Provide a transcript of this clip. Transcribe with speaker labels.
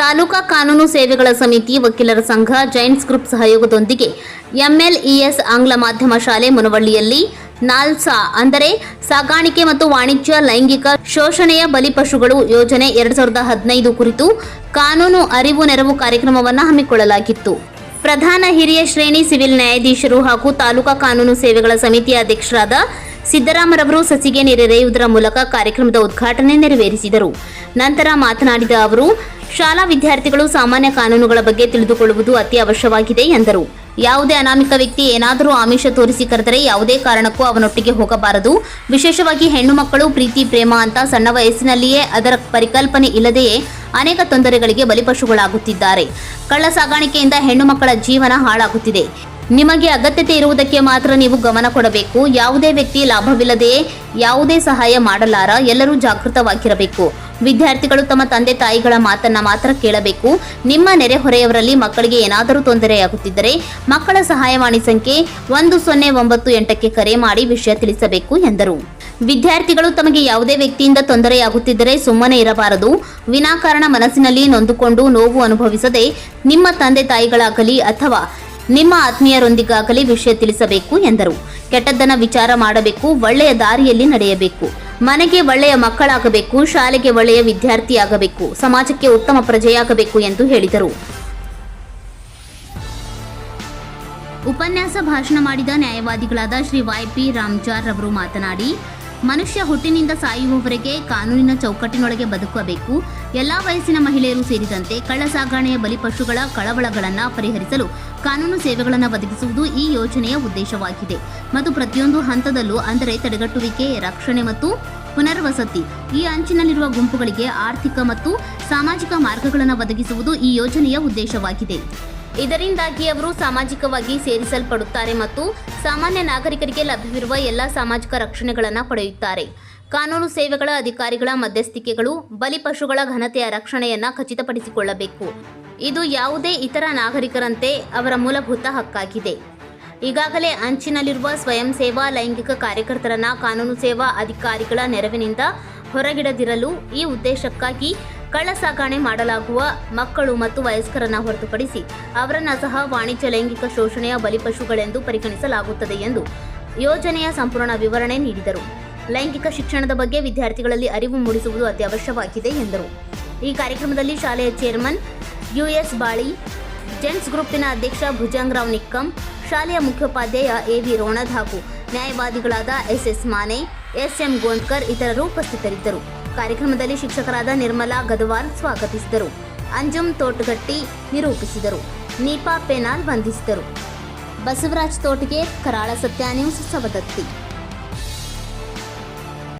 Speaker 1: ತಾಲೂಕಾ ಕಾನೂನು ಸೇವೆಗಳ ಸಮಿತಿ ವಕೀಲರ ಸಂಘ ಜೈಂಟ್ಸ್ ಗ್ರೂಪ್ ಸಹಯೋಗದೊಂದಿಗೆ ಎಂಎಲ್ಇಎಸ್ ಆಂಗ್ಲ ಮಾಧ್ಯಮ ಶಾಲೆ ಮುನವಳ್ಳಿಯಲ್ಲಿ ನಾಲ್ಸಾ ಅಂದರೆ ಸಾಗಾಣಿಕೆ ಮತ್ತು ವಾಣಿಜ್ಯ, ಲೈಂಗಿಕ, ಶೋಷಣೆಯ ಬಲಿಪಶುಗಳು ಯೋಜನೆ ಎರಡ್ ಸಾವಿರದ ಹದಿನೈದು ಕುರಿತು ಕಾನೂನು ಅರಿವು ನೆರವು ಕಾರ್ಯಕ್ರಮವನ್ನು ಹಮ್ಮಿಕೊಳ್ಳಲಾಗಿತ್ತು. ಪ್ರಧಾನ ಹಿರಿಯ ಶ್ರೇಣಿ ಸಿವಿಲ್ ನ್ಯಾಯಾಧೀಶರು ಹಾಗೂ ತಾಲೂಕಾ ಕಾನೂನು ಸೇವೆಗಳ ಸಮಿತಿಯ ಅಧ್ಯಕ್ಷರಾದ ಸಿದ್ದರಾಮರವರು ಸಸಿಗೆ ನೆರೆಯುವುದರ ಮೂಲಕ ಕಾರ್ಯಕ್ರಮದ ಉದ್ಘಾಟನೆ ನೆರವೇರಿಸಿದರು. ನಂತರ ಮಾತನಾಡಿದ ಅವರು, ಶಾಲಾ ವಿದ್ಯಾರ್ಥಿಗಳು ಸಾಮಾನ್ಯ ಕಾನೂನುಗಳ ಬಗ್ಗೆ ತಿಳಿದುಕೊಳ್ಳುವುದು ಅತಿ ಅವಶ್ಯವಾಗಿದೆ ಎಂದರು. ಯಾವುದೇ ಅನಾಮಿಕ ವ್ಯಕ್ತಿ ಏನಾದರೂ ಆಮಿಷ ತೋರಿಸಿ ಕರೆದರೆ ಯಾವುದೇ ಕಾರಣಕ್ಕೂ ಅವನೊಟ್ಟಿಗೆ ಹೋಗಬಾರದು. ವಿಶೇಷವಾಗಿ ಹೆಣ್ಣು ಮಕ್ಕಳು ಪ್ರೀತಿ, ಪ್ರೇಮ ಅಂತ ಸಣ್ಣ ವಯಸ್ಸಿನಲ್ಲಿಯೇ ಅದರ ಪರಿಕಲ್ಪನೆ ಇಲ್ಲದೆಯೇ ಅನೇಕ ತೊಂದರೆಗಳಿಗೆ ಬಲಿಪಶುಗಳಾಗುತ್ತಿದ್ದಾರೆ. ಕಳ್ಳ ಸಾಗಾಣಿಕೆಯಿಂದ ಹೆಣ್ಣು ಮಕ್ಕಳ ಜೀವನ ಹಾಳಾಗುತ್ತಿದೆ. ನಿಮಗೆ ಅಗತ್ಯತೆ ಇರುವುದಕ್ಕೆ ಮಾತ್ರ ನೀವು ಗಮನ ಕೊಡಬೇಕು. ಯಾವುದೇ ವ್ಯಕ್ತಿ ಲಾಭವಿಲ್ಲದೆಯೇ ಯಾವುದೇ ಸಹಾಯ ಮಾಡಲಾರ ಎಲ್ಲರೂ ಜಾಗೃತವಾಗಿರಬೇಕು. ವಿದ್ಯಾರ್ಥಿಗಳು ತಮ್ಮ ತಂದೆ ತಾಯಿಗಳ ಮಾತನ್ನ ಮಾತ್ರ ಕೇಳಬೇಕು. ನಿಮ್ಮ ನೆರೆಹೊರೆಯವರಲ್ಲಿ ಮಕ್ಕಳಿಗೆ ಏನಾದರೂ ತೊಂದರೆಯಾಗುತ್ತಿದ್ದರೆ ಮಕ್ಕಳ ಸಹಾಯವಾಣಿ ಸಂಖ್ಯೆ ಒಂದು ಸೊನ್ನೆ ಒಂಬತ್ತು ಎಂಟಕ್ಕೆ ಕರೆ ಮಾಡಿ ವಿಷಯ ತಿಳಿಸಬೇಕು ಎಂದರು. ವಿದ್ಯಾರ್ಥಿಗಳು ತಮಗೆ ಯಾವುದೇ ವ್ಯಕ್ತಿಯಿಂದ ತೊಂದರೆಯಾಗುತ್ತಿದ್ದರೆ ಸುಮ್ಮನೆ ಇರಬಾರದು. ವಿನಾಕಾರಣ ಮನಸ್ಸಿನಲ್ಲಿ ನೊಂದುಕೊಂಡು ನೋವು ಅನುಭವಿಸದೆ ನಿಮ್ಮ ತಂದೆ ತಾಯಿಗಳಾಗಲಿ ಅಥವಾ ನಿಮ್ಮ ಆತ್ಮೀಯರೊಂದಿಗಾಗಲಿ ವಿಷಯ ತಿಳಿಸಬೇಕು ಎಂದರು. ಕೆಟ್ಟದ್ದನ್ನ ವಿಚಾರ ಮಾಡಬೇಕು, ಒಳ್ಳೆಯ ದಾರಿಯಲ್ಲಿ ನಡೆಯಬೇಕು. ಮನೆಗೆ ಒಳ್ಳೆಯ ಮಕ್ಕಳಾಗಬೇಕು, ಶಾಲೆಗೆ ಒಳ್ಳೆಯ ವಿದ್ಯಾರ್ಥಿಯಾಗಬೇಕು, ಸಮಾಜಕ್ಕೆ ಉತ್ತಮ ಪ್ರಜೆಯಾಗಬೇಕು ಎಂದು ಹೇಳಿದರು. ಉಪನ್ಯಾಸ ಭಾಷಣ ಮಾಡಿದ ನ್ಯಾಯವಾದಿಗಳಾದ ಶ್ರೀ ವೈ ಪಿ ರಾಮ್ಜಾರ್ ಅವರು ಮಾತನಾಡಿ ಮನುಷ್ಯ ಹುಟ್ಟಿನಿಂದ ಸಾಯುವವರೆಗೆ ಕಾನೂನಿನ ಚೌಕಟ್ಟಿನೊಳಗೆ ಬದುಕಬೇಕು. ಎಲ್ಲಾ ವಯಸ್ಸಿನ ಮಹಿಳೆಯರು ಸೇರಿದಂತೆ ಕಳ್ಳ ಸಾಗಣೆಯ ಬಲಿಪಶುಗಳ ಕಳವಳಗಳನ್ನು ಪರಿಹರಿಸಲು ಕಾನೂನು ಸೇವೆಗಳನ್ನು ಒದಗಿಸುವುದು ಈ ಯೋಜನೆಯ ಉದ್ದೇಶವಾಗಿದೆ. ಮತ್ತು ಪ್ರತಿಯೊಂದು ಹಂತದಲ್ಲೂ ಅಂದರೆ ತಡೆಗಟ್ಟುವಿಕೆ, ರಕ್ಷಣೆ ಮತ್ತು ಪುನರ್ವಸತಿ ಈ ಅಂಚಿನಲ್ಲಿರುವ ಗುಂಪುಗಳಿಗೆ ಆರ್ಥಿಕ ಮತ್ತು ಸಾಮಾಜಿಕ ಮಾರ್ಗಗಳನ್ನು ಒದಗಿಸುವುದು ಈ ಯೋಜನೆಯ ಉದ್ದೇಶವಾಗಿದೆ. ಇದರಿಂದಾಗಿ ಅವರು ಸಾಮಾಜಿಕವಾಗಿ ಸೇರಿಸಲ್ಪಡುತ್ತಾರೆ ಮತ್ತು ಸಾಮಾನ್ಯ ನಾಗರಿಕರಿಗೆ ಲಭ್ಯವಿರುವ ಎಲ್ಲ ಸಾಮಾಜಿಕ ರಕ್ಷಣೆಗಳನ್ನು ಪಡೆಯುತ್ತಾರೆ. ಕಾನೂನು ಸೇವೆಗಳ ಅಧಿಕಾರಿಗಳ ಮಧ್ಯಸ್ಥಿಕೆಗಳು ಬಲಿಪಶುಗಳ ಘನತೆಯ ರಕ್ಷಣೆಯನ್ನು ಖಚಿತಪಡಿಸಿಕೊಳ್ಳಬೇಕು. ಇದು ಯಾವುದೇ ಇತರ ನಾಗರಿಕರಂತೆ ಅವರ ಮೂಲಭೂತ ಹಕ್ಕಾಗಿದೆ. ಈಗಾಗಲೇ ಅಂಚಿನಲ್ಲಿರುವ ಸ್ವಯಂ ಸೇವಾ ಲೈಂಗಿಕ ಕಾರ್ಯಕರ್ತರನ್ನ ಕಾನೂನು ಸೇವಾ ಅಧಿಕಾರಿಗಳ ನೆರವಿನಿಂದ ಹೊರಗಿಡದಿರಲು ಈ ಉದ್ದೇಶಕ್ಕಾಗಿ ಕಳ್ಳ ಸಾಗಣೆ ಮಾಡಲಾಗುವ ಮಕ್ಕಳು ಮತ್ತು ವಯಸ್ಕರನ್ನ ಹೊರತುಪಡಿಸಿ ಅವರನ್ನ ಸಹ ವಾಣಿಜ್ಯ ಲೈಂಗಿಕ ಶೋಷಣೆಯ ಬಲಿಪಶುಗಳೆಂದು ಪರಿಗಣಿಸಲಾಗುತ್ತದೆ ಎಂದು ಯೋಜನೆಯ ಸಂಪೂರ್ಣ ವಿವರಣೆ ನೀಡಿದರು. ಲೈಂಗಿಕ ಶಿಕ್ಷಣದ ಬಗ್ಗೆ ವಿದ್ಯಾರ್ಥಿಗಳಲ್ಲಿ ಅರಿವು ಮೂಡಿಸುವುದು ಅತ್ಯವಶ್ಯವಾಗಿದೆ ಎಂದರು. ಈ ಕಾರ್ಯಕ್ರಮದಲ್ಲಿ ಶಾಲೆಯ chairman U S Bali, gents ಗ್ರೂಪಿನ ಅಧ್ಯಕ್ಷ ಭುಜಂಗರಾವ್ ನಿಕ್ಕಂ, ಶಾಲೆಯ ಮುಖ್ಯೋಪಾಧ್ಯಾಯ ಎ ವಿ ರೋಣದ್ ಹಾಗೂ ನ್ಯಾಯವಾದಿಗಳಾದ S S Mane S M Gondkar ಇತರರು ಉಪಸ್ಥಿತರಿದ್ದರು. ಕಾರ್ಯಕ್ರಮದಲ್ಲಿ ಶಿಕ್ಷಕರಾದ ನಿರ್ಮಲಾ ಗದವಾಲ್ ಸ್ವಾಗತಿಸಿದರು. ಅಂಜುಮ್ ತೋಟಗಟ್ಟಿ ನಿರೂಪಿಸಿದರು. ನೀಪಾ ಪೆನಾಲ್ ವಂದಿಸಿದರು. ಬಸವರಾಜ್ ತೋಟಿಗೆ ಕರಾಳ ಸತ್ಯ ನ್ಯೂಸ್ ಸವದತ್ತಿ.